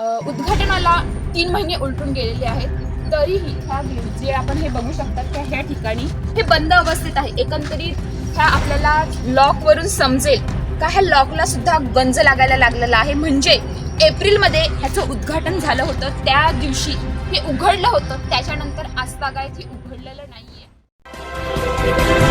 उद्घाटनाला तीन महिने उलटून गेलेले आहेत. तरीही ह्या जे आपण हे बघू शकतात त्या ह्या ठिकाणी हे बंद अवस्थेत आहे. एकंदरीत ह्या आपल्याला लॉक वरून समजेल का ह्या लॉकला सुद्धा गंज लागायला लागलेला आहे. म्हणजे एप्रिलमध्ये ह्याचं उद्घाटन झालं होतं त्या दिवशी हे उघडलं होतं. त्याच्यानंतर आजतागायत हे उघडलेलं नाहीये. आहे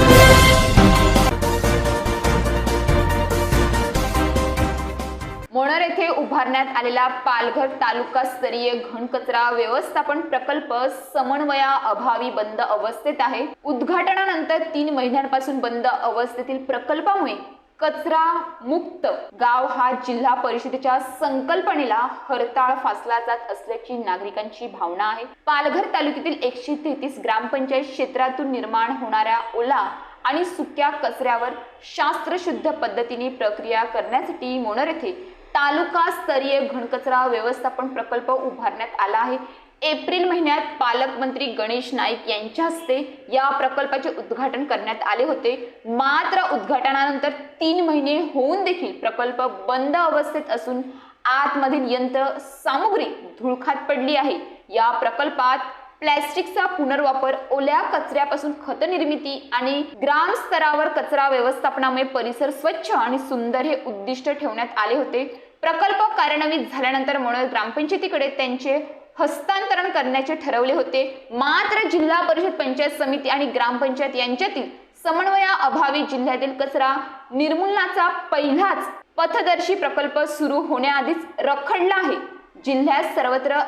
उभारण्यात आलेला पालघर तालुका स्तरीय घनकचरा व्यवस्थापन प्रकल्प समन्वया अभावी बंद अवस्थेत आहे. उद्घाटनानंतर तीन महिन्यांपासून बंद अवस्थेतील प्रकल्पामुळे कचरा मुक्त गाव हा जिल्हा परिषदेच्या संकल्पनेला हरताळ फासला जात असल्याची नागरिकांची भावना आहे. पालघर तालुक्यातील एकशे तेहतीस ग्रामपंचायत क्षेत्रातून निर्माण होणाऱ्या ओला आणि सुक्या कचऱ्यावर शास्त्रशुद्ध पद्धतीने प्रक्रिया करण्यासाठी मोनर येथे तालुका स्तरीय घनकचरा व्यवस्थापन प्रकल्प उभारण्यात आला आहे. एप्रिल महिन्यात पालकमंत्री गणेश नाईक यांच्या हस्ते या प्रकल्पाचे उद्घाटन करण्यात आले होते. मात्र उद्घाटनानंतर तीन महिने होऊन देखील प्रकल्प बंद अवस्थेत असून आतमधील यंत्र सामुग्री धुळखात पडली आहे. या प्रकल्पात प्लॅस्टिकचा पुनर्वापर ओल्या कचऱ्यापासून खत निर्मिती आणि ग्राम स्तरावर कचरा व्यवस्थापनामुळे परिसर स्वच्छ आणि सुंदर हे उद्दिष्ट ठेवण्यात आले होते. प्रकल्प कार्यान्वित झाल्यानंतर म्हणून ग्रामपंचायतीकडे त्यांचे हस्तांतरण करण्याचे ठरवले होते. मात्र जिल्हा परिषद पंचायत समिती आणि ग्रामपंचायत यांच्यातील समन्वयाअभावी जिल्ह्यातील कचरा निर्मूलनाचा पहिलाच पथदर्शी प्रकल्प सुरू होण्याआधीच रखडला आहे. जिल्ह्यात सर्वत्र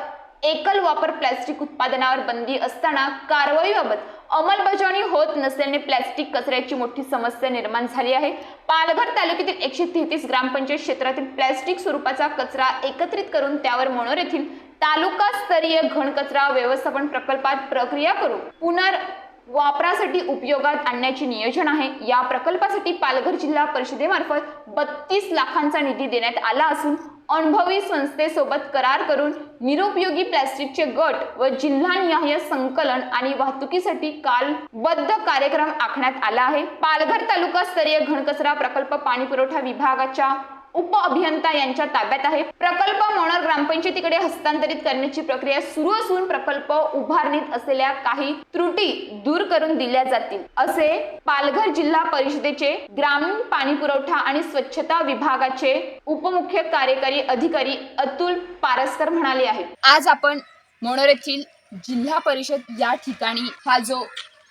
एकल वापर प्लॅस्टिक उत्पादनावर बंदी असताना कारवाईबाबत अंमलबजावणी होत नसल्याने प्लॅस्टिक कचऱ्याची मोठी समस्या निर्माण झाली आहे. पालघर तालुक्यातील एकशे तेहतीस ग्रामपंचायत क्षेत्रातील प्लॅस्टिक स्वरूपाचा कचरा एकत्रित करून त्यावर मनोर येथील तालुका स्तरीय घनकचरा व्यवस्थापन प्रकल्पात प्रक्रिया करून पुनर वापरासाठी उपयोगात आणण्याचे नियोजन आहे. या प्रकल्पासाठी पालघर जिल्हा परिषदेमार्फत बत्तीस लाखांचा निधी देण्यात आला असून अनुभवी संस्थेसोबत करार करून निरुपयोगी प्लॅस्टिकचे गट व जिल्हानिहाय संकलन आणि वाहतुकीसाठी कालबद्ध कार्यक्रम आखण्यात आला आहे. पालघर तालुका स्तरीय घनकचरा प्रकल्प पाणी पुरवठा विभागाच्या उप अभियंता यांच्या ताब्यात आहे. प्रकल्प मोणार ग्रामपंचायतीकडे हस्तांतरित करण्याची प्रक्रिया सुरू असून प्रकल्प उभारणीत असलेल्या काही त्रुटी दूर करून दिल्या जातील. असे पालघर जिल्हा परिषदेचे ग्रामीण पाणी पुरवठा आणि स्वच्छता विभागाचे उपमुख्य कार्यकारी अधिकारी अतुल पारस्कर म्हणाले आहे. आज आपण मोनर येथील जिल्हा परिषद या ठिकाणी हा जो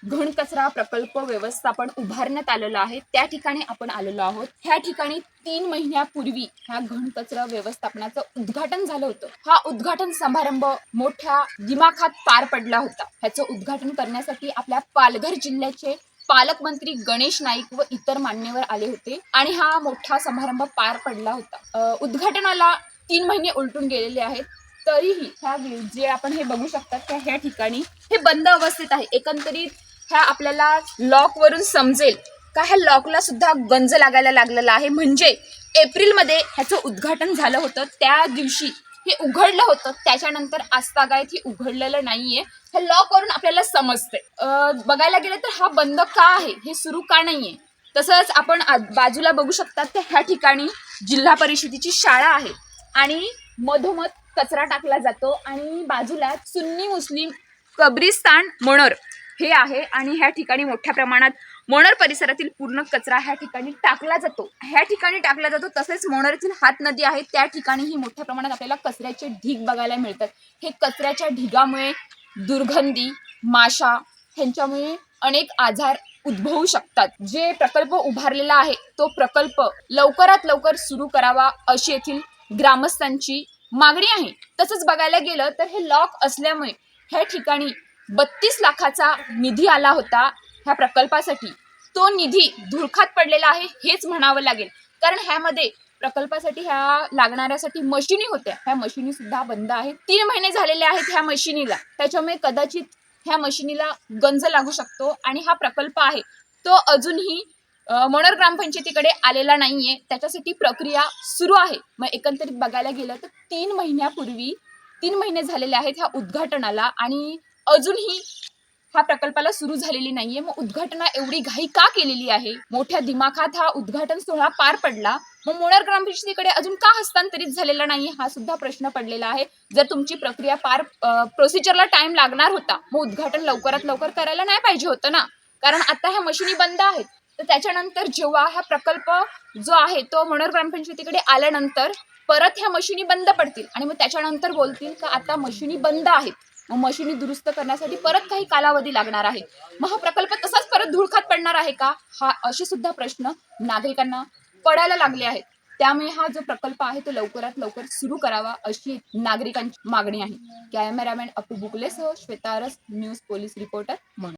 घनकचरा प्रकल्प व्यवस्थापन उभारण्यात आलेला आहे. त्या ठिकाणी आपण आलेलो आहोत. ह्या ठिकाणी तीन महिन्यापूर्वी ह्या घनकचरा व्यवस्थापनाचं उद्घाटन झालं होतं. हा उद्घाटन समारंभ मोठ्या दिमाखात पार पडला होता. ह्याचं उद्घाटन करण्यासाठी आपल्या पालघर जिल्ह्याचे पालकमंत्री गणेश नाईक व इतर मान्यवर आले होते आणि हा मोठा समारंभ पार पडला होता. उद्घाटनाला तीन महिने उलटून गेलेले आहेत. तरीही ह्या जे आपण हे बघू शकतात त्या ह्या ठिकाणी हे बंद अवस्थेत आहे. एकंदरीत ह्या आपल्याला लॉक वरून समजेल का ह्या लॉकला सुद्धा गंज लागायला लागलेला आहे. म्हणजे एप्रिलमध्ये ह्याचं उद्घाटन झालं होतं. त्या दिवशी हे उघडलं होतं. त्याच्यानंतर आजतागायत हे उघडलेलं नाहीये. हे लॉक वरून आपल्याला समजते. अं, बघायला गेलं तर हा बंद का आहे? हे सुरू का नाहीये? तसंच आपण बाजूला बघू शकतात तर ह्या ठिकाणी जिल्हा परिषदेची शाळा आहे. आणि मधोमध कचरा टाकला जातो. आणि बाजूला सुन्नी मुस्लिम कब्रिस्तान मोणर हे आहे आणि ह्या ठिकाणी मोठ्या प्रमाणात मोणर परिसरातील पूर्ण कचरा ह्या ठिकाणी टाकला जातो. ह्या ठिकाणी टाकला जातो तसेच मोणर येथील हात नदी आहे त्या ठिकाणीही मोठ्या प्रमाणात आपल्याला कचऱ्याचे ढीग बघायला मिळतात. हे कचऱ्याच्या ढिगामुळे दुर्गंधी माशा ह्यांच्यामुळे अनेक आजार उद्भवू शकतात. जे प्रकल्प उभारलेला आहे तो प्रकल्प लवकरात लवकर सुरू करावा अशी येथील ग्रामस्थांची मागणी आहे. तसंच बघायला गेलं तर हे लॉक असल्यामुळे ह्या ठिकाणी बत्तीस लाखाचा निधी आला होता ह्या प्रकल्पासाठी. तो निधी धुळखात पडलेला आहे हेच म्हणावं लागेल. कारण ह्यामध्ये प्रकल्पासाठी ह्या लागणाऱ्यासाठी मशिनी होत्या. ह्या मशिनी सुद्धा बंद आहेत. तीन महिने झालेले आहेत ह्या मशिनीला. त्याच्यामुळे कदाचित ह्या मशिनीला गंज लागू शकतो आणि हा प्रकल्प आहे. तो अजूनही मनोर ग्रामपंचायतीकडे आलेला नाहीये. त्याच्यासाठी प्रक्रिया सुरू आहे. मग एकंदरीत बघायला गेलं तर तीन महिन्यापूर्वी तीन महिने झालेले आहेत ह्या उद्घाटनाला आणि अजूनही हा प्रकल्पाला सुरू झालेली नाहीये. मग उद्घाटना एवढी घाई का केलेली आहे? मोठ्या दिमाखात हा उद्घाटन सोहळा पार पडला. मग मोणार ग्रामपंचायतीकडे अजून का हस्तांतरित झालेला नाही हा सुद्धा प्रश्न पडलेला आहे. जर तुमची प्रक्रिया पार प्रोसिजरला टाइम लागणार होता मग उद्घाटन लवकरात लवकर करायला नाही पाहिजे होतं ना? कारण आता ह्या मशिनी बंद आहेत. तर त्याच्यानंतर जेव्हा हा प्रकल्प जो आहे तो मनोर ग्रामपंचायतीकडे आल्यानंतर परत ह्या मशिनी बंद पडतील. आणि मग त्याच्यानंतर बोलतील का आता मशिनी बंद आहेत. मग मशिनी दुरुस्त करण्यासाठी परत काही कालावधी लागणार आहे. मग हा प्रकल्प तसाच परत धुळखात पडणार आहे का? हा असे सुद्धा प्रश्न नागरिकांना पडायला लागले आहेत. त्यामुळे हा जो प्रकल्प आहे तो लवकरात लवकर सुरू करावा अशी नागरिकांची मागणी आहे. कॅमेरामॅन अपू बुकलेसह श्वेतारस न्यूज पोलीस रिपोर्टर म्हणून